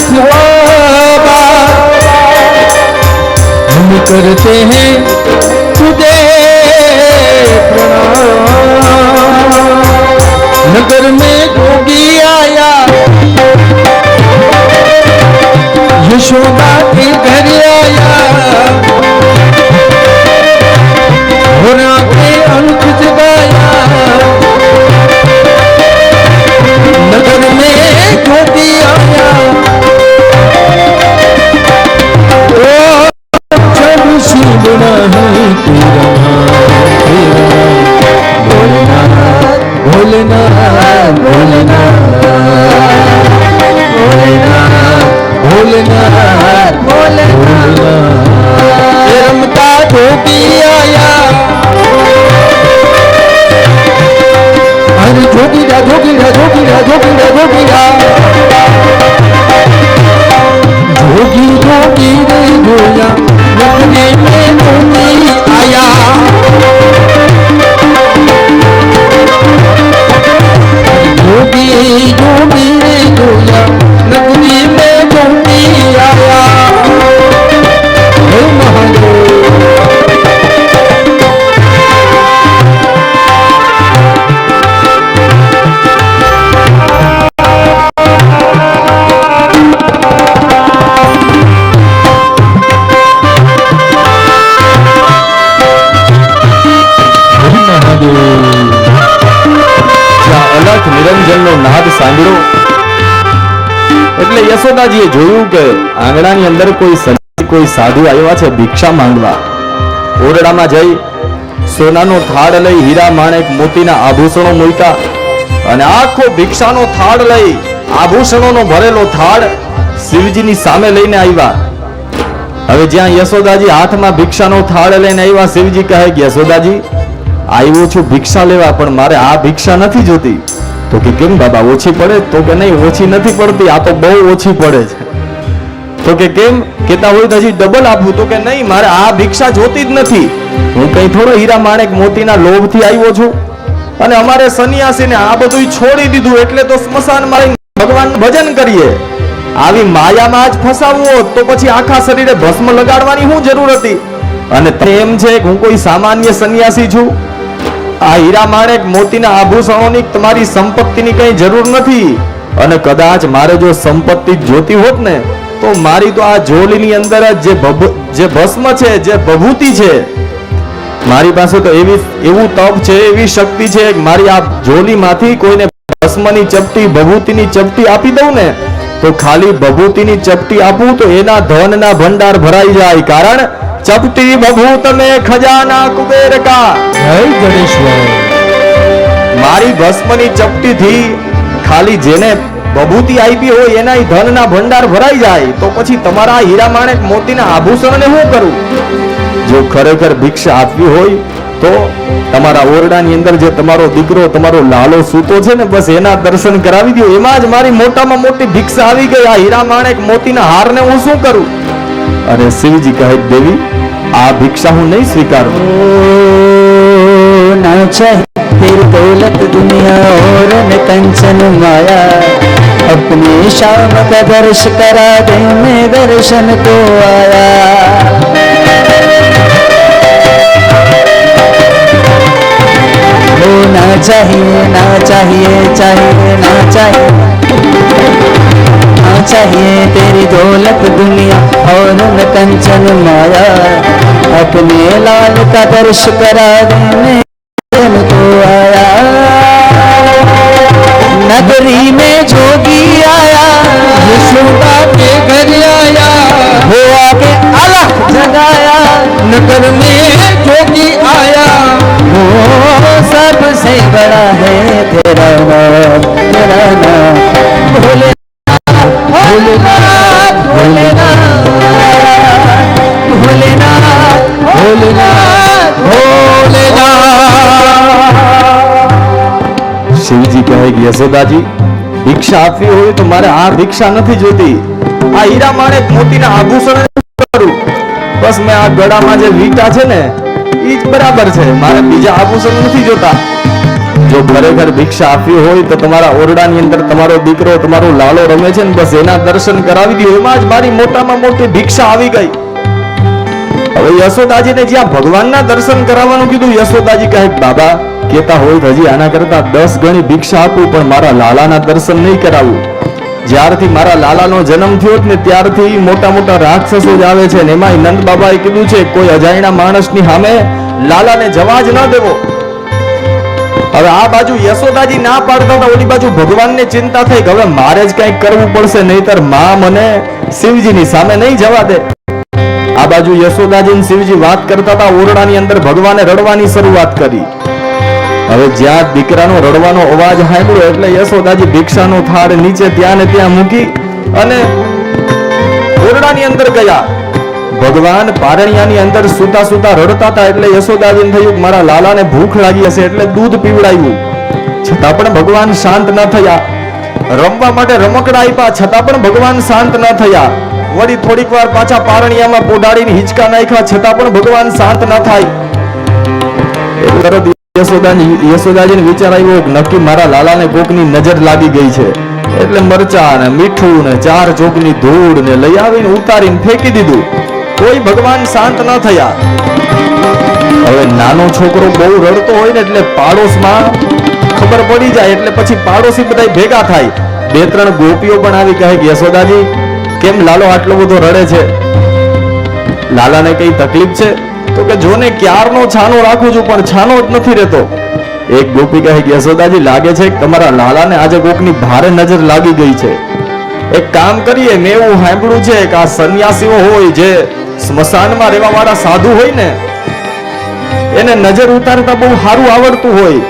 مثوابا हम करते हैं ભોલેનાથ નિરંજનનો નાદ સાંભળ્યો એટલે યશોદાજીએ જોયું કે આંગણાની અંદર કોઈ કોઈ સાધુ આવ્યા છે ભિક્ષા માંગવા. ઓરડામાં જઈ સોનાનો થાળ લઈ હીરા માણેક મોતીના આભૂષણો મૂક્યા અને આખો ભિક્ષાનો થાળ લઈ આભૂષણોનો ભરેલો થાળ શિવજીની સામે લઈને આવ્યા. હવે જ્યાં યશોદાજી હાથમાં ભિક્ષાનો થાળ લઈને આવ્યા, શિવજી કહે કે યશોદાજી, આવ્યો છું ભિક્ષા લેવા, પણ મારે આ ભિક્ષા નથી જોતી. તો કે કેમ બાબા, ઓછી પડે? તો કે નહીં, ઓછી નથી પડતી, આ તો બહુ ઓછી પડે છે. તો કે કેમ? કેતા હોય તો હજી ડબલ આપવું તો કે નહીં, મારે આ ભિક્ષા જોતી જ નથી. હું કઈ થોડો હીરા માણેક મોતીના લોભથી આવ્યો છું. અને અમારે સન્યાસીને આ બધું છોડી દીધું, એટલે તો સ્મશાન મારી ભગવાન ભજન કરીએ. આવી માયામાં જ ફસાવવું તો પછી આખા શરીરે ભસ્મ લગાડવાની શું જરૂર હતી? અને તેમ છે કે હું કોઈ સામાન્ય સન્યાસી છું. આ હીરા માણેક મોતીના આભૂષણોની તમારી સંપત્તિની કઈ જરૂર નથી. અને કદાચ મારે જો સંપત્તિ જોતી હોત ને, તો મારી તો આ જોલીની અંદર જ ભબ જે ભસ્મ છે, જે ભભૂતિ છે, મારી પાસે તો એવી એવું તપ છે, એવી શક્તિ છે મારી આ જોલીમાંથી કોઈને ભસ્મની ચપટી, ભભૂતિની ચપટી આપી દઉં ને, તો ખાલી ભભૂતિની ચપટી આપું તો એના ધનના ભંડાર ભરાઈ જાય. કારણ ચપટી ભભૂત મેં ખજાના કુબેર કા જય ગણેશ્વર મારી ભસ્મની ચપટીથી ખાલી જેને બભૂતિ આપી હોય એના ધનના ભંડાર ભરાઈ જાય તો પછી તમારા હીરા માણેક મોતીના આભૂષણને શું કરું? જો ખરેખર ભિક્ષા આપવી હોય તો તમારા ઓરડાની અંદર જે તમારો દીકરો તમારો લાલો સૂતો છે ને બસ એના દર્શન કરાવી દો એમાં જ મારી મોટામાં મોટી ભિક્ષા આવી ગઈ. આ હીરા માણેક મોતીના હારને હું શું કરું? અને શિવજી કહે દેવી આ ભિક્ષા હું નહીં સ્વીકારું ओ ना चाहिए फिर दौलत दुनिया और न कंचन माया अपने शाम का दर्श करा दे मैं दर्शन को आया ओ ना चाहिए ना चाहिए चाहिए ना चाहिए ना चाहिए तेरी दौलत दुनिया और न कंचन माया। अपने लाल का दर्श करा देने को आया। नगरी में जोगी आया यशोदा के घर आया वो आके अलग जगाया। नगर में जोगी आया, वो सबसे बड़ा है तेरा नाम तेरा नाम। भोले ભોલેનાથ ભોલેનાથ ભોલેનાથ. ભોલેનાથ ભોલેનાથ શિવજી કહે કે, યશોદાજી ભિક્ષા આપવી હોય તો મારે આ ભિક્ષા નથી જોતી આ હીરા માણે મોતીના આભૂષણ કરું. બસ મેં આ ગળામાં જે વીટા છે ને એ જ બરાબર છે. મારે બીજા આભૂષણ નથી જોતા. જો ખરેખર ભિક્ષા આપવી હોય તો તમારા ઓરડાની અંદર તમારો દીકરો તમારો લાલો રમે છે ને બસ એના દર્શન કરાવી દો એમાં જ મારી મોટામાં મોટી ભિક્ષા આવી ગઈ. હવે યશોદાજીને જ્યાં ભગવાનના દર્શન કરાવવાનું કીધું યશોદાજી કહે બાબા કેતા હોય તો હજી આના કરતા દસ ગણી ભિક્ષા આપું પણ મારા લાલાના દર્શન નહીં કરાવું. જ્યારથી મારા લાલાનો જન્મ થયો ને ત્યારથી મોટા મોટા રાક્ષસો જ આવે છે ને. એમાંય નંદ બાબાએ કીધું છે કોઈ અજાણ્યા માણસની સામે લાલાને જવા જ ન દેવો. હવે આ બાજુ યશોદાજી ના પાડતા હતા, ઓલી બાજુ ભગવાનને ચિંતા થઈ હવે મારે જ કંઈક કરવું પડશે, નહીતરમાં મને શિવજીની સામે નહીં જવા દે. આ બાજુ યશોદાજી ને શિવજી વાત કરતા હતા, ઓરડાની અંદર ભગવાને રડવાની શરૂઆત કરી. હવે જ્યાં દીકરાનો રડવાનો અવાજ સાંભળ્યો એટલે યશોદાજી ભિક્ષાનો થાળ નીચે ત્યાં ને ત્યાં મૂકી અને ઓરડાની અંદર ગયા. ભગવાન પારણિયાની અંદર સુતા સુતા રડતા હતા એટલે યશોદાજીને થયું મારા લાલાને ભૂખ લાગી હશે એટલે દૂધ પીવડાવ્યું છતાં પણ ભગવાન શાંત ન થયા. રમવા માટે રમકડા આપ્યા, છતાં પણ ભગવાન શાંત ન થયા. વળી થોડીક વાર પાછા પારણિયામાં પોડાડીને હિંચકા નાખ્યા, છતાં પણ ભગવાન શાંત ન થાય. યશોદાજી, યશોદાજીને વિચાર આવ્યો નક્કી મારા લાલાને કોકની નજર લાગી ગઈ છે. એટલે મરચા ને મીઠું ને ચાર ચોકની ધૂળ ને લઈ આવીને ઉતારીને ફેંકી દીધું. કોઈ ભગવાન શાંત ન થયા. હવે નાનો છોકરો બહુ રડતો હોય ને એટલે પાડોશમાં ખબર પડી જાય, એટલે પછી પાડોશી બધા ભેગા થાય. બે ત્રણ ગોપીઓ પણ આવી કહે યશોદાજી, કેમ લાલો આટલો બધો રડે છે? લાલાને કઈ તકલીફ છે? તો કે, જોને ક્યારનો છાનો રાખું છું, પણ છાનો જ નથી રહેતો. એક ગોપી કહે યશોદાજી, લાગે છે તમારા લાલાને આજે કોકની ભારે નજર લાગી ગઈ છે. એક કામ કરીએ, મેં એવું સાંભળ્યું છે કે આ સંન્યાસીઓ હોય જે સ્મશાનમાં રહેવા વાળા સાધુ હોય ને, એને નજર ઉતારતા બહુ સારું આવડતું હોય.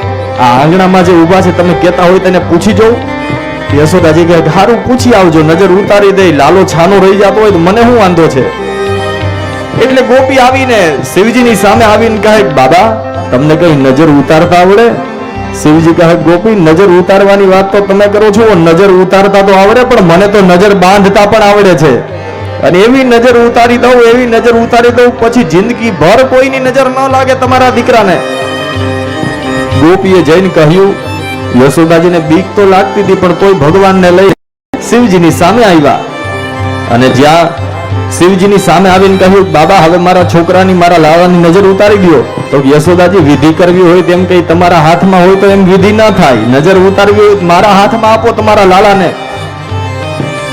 આ આંગણામાં જે ઊભા છે, તમે કહેતા હોય તેને પૂછી જોઉં. યશોદાજી કે સારું પૂછી આવજો, નજર ઉતારી દે લાલો છાનો રહી જતો હોય તો મને શું વાંધો છે? એટલે ગોપી આવીને શિવજીની સામે આવીને કહે, બાબા, તમને કઈ નજર ઉતારતા આવડે? શિવજી કહે, ગોપી, નજર ઉતારવાની વાત તો તમે કરો છો, નજર ઉતારતા તો આવડે, પણ મને તો નજર બાંધતા પણ આવડે છે. અને એવી નજર ઉતારી દઉં, એવી નજર ઉતારી દઉં, પછી જિંદગી ભર કોઈની નજર ન લાગે તમારા દીકરાને. ગોપીએ જઈને કહ્યું, યશોદાજીને બીક તો લાગતી હતી, પણ તોય ભગવાનને લઈ શિવજીની સામે આવ્યા. અને જ્યાં શિવજીની સામે આવીને કહ્યું, બાબા, હવે મારા છોકરાની, મારા લાવાની નજર ઉતારી દો તો યશોદાજી, વિધિ કરવી હોય તેમ કઈ તમારા હાથમાં હોય તો એમ વિધિ ના થાય. નજર ઉતારવી હોય મારા હાથમાં આપો તમારા લાલાને.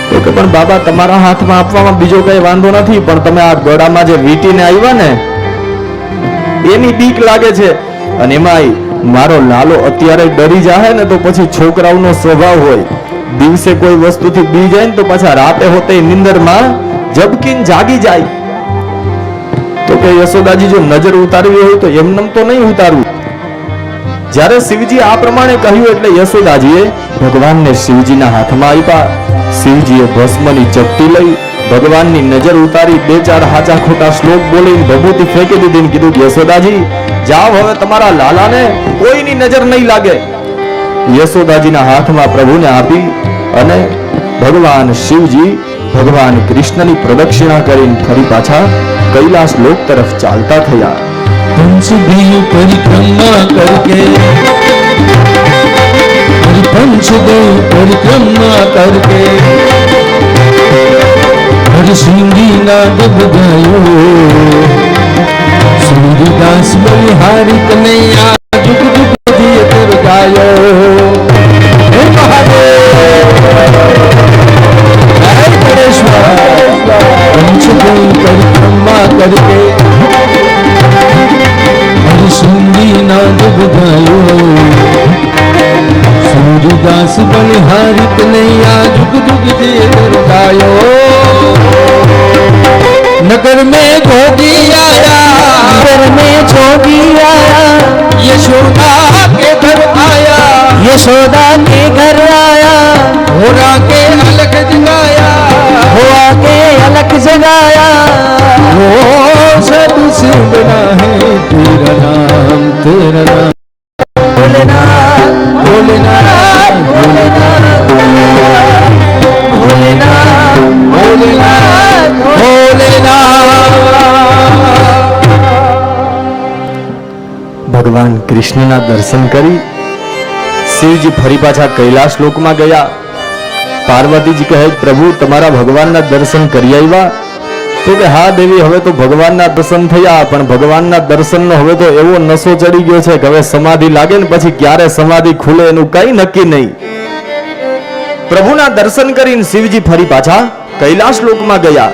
તો કે પણ બાબા, તમારા હાથમાં આપવામાં બીજો કઈ વાંધો નથી, પણ તમે આ ગળામાં જે વીટીને આવ્યા ને, એની બીક લાગે છે. અને એમાંય મારો લાલો અત્યારે ડરી જાય ને તો પછી છોકરાઓનો સ્વભાવ હોય. દિવસે કોઈ વસ્તુથી બી જાય ને તો પાછા રાતે હોતે નિંદરમાં જબકીન જાગી જાય. તો કે યશોદાજી જો નજર ઉતારવી હોય તો એમનેમ તો નહીં ઉતારવું. જ્યારે શિવજી આ પ્રમાણે કહ્યું એટલે યશોદાજીએ ભગવાનને શિવજીના હાથમાં આપ્યા. શિવજીએ ભસ્મની ચપટી લઈ ભગવાનની નજર ઉતારી બે ચાર હાચા ખોટા શ્લોક બોલીને ભભૂતિ ફેંકી દીધી કીધું યશોદાજી, જાઓ હવે તમારા લાલાને કોઈની નજર નહીં લાગે. યશોદાજીના હાથમાં પ્રભુને આપી અને ભગવાન શિવજી ભગવાન કૃષ્ણની પ્રદક્ષિણા કરીને ફરી પાછા કૈલાસ લોક તરફ ચાલતા થયા. પરિક્રમા કરકે વંશદેવ પરિક્રમા કરકે હરસિંગી ના ડબ ગયો સુરદાસ બલિહારી કનૈયા જુગ જુગ દિયતર ગાયો. घर में भोगी आया। घर में जोगी आया। यशोदा के घर आया। यशोदा के घर आया। होरा के अलग जगाया। हो के अलग जगाया। वो सब सुनना है तेरा नाम तेरा नाम। ભગવાન કૃષ્ણના દર્શન કરી શિવજી ફરી પાછા કૈલાસ લોકમાં ગયા. પાર્વતીજી કહે, પ્રભુ, તમારા ભગવાનના દર્શન કરી આવ્યા? તો કે, હા દેવી, હવે તો ભગવાનના દર્શન થયા, પણ ભગવાનના દર્શનનો હવે તો એવો નશો ચડી ગયો છે કે હવે સમાધિ લાગે ને પછી ક્યારે સમાધિ ખુલે એનું કઈ નક્કી નહીં. પ્રભુના દર્શન કરીને શિવજી ફરી પાછા કૈલાસ લોકમાં ગયા.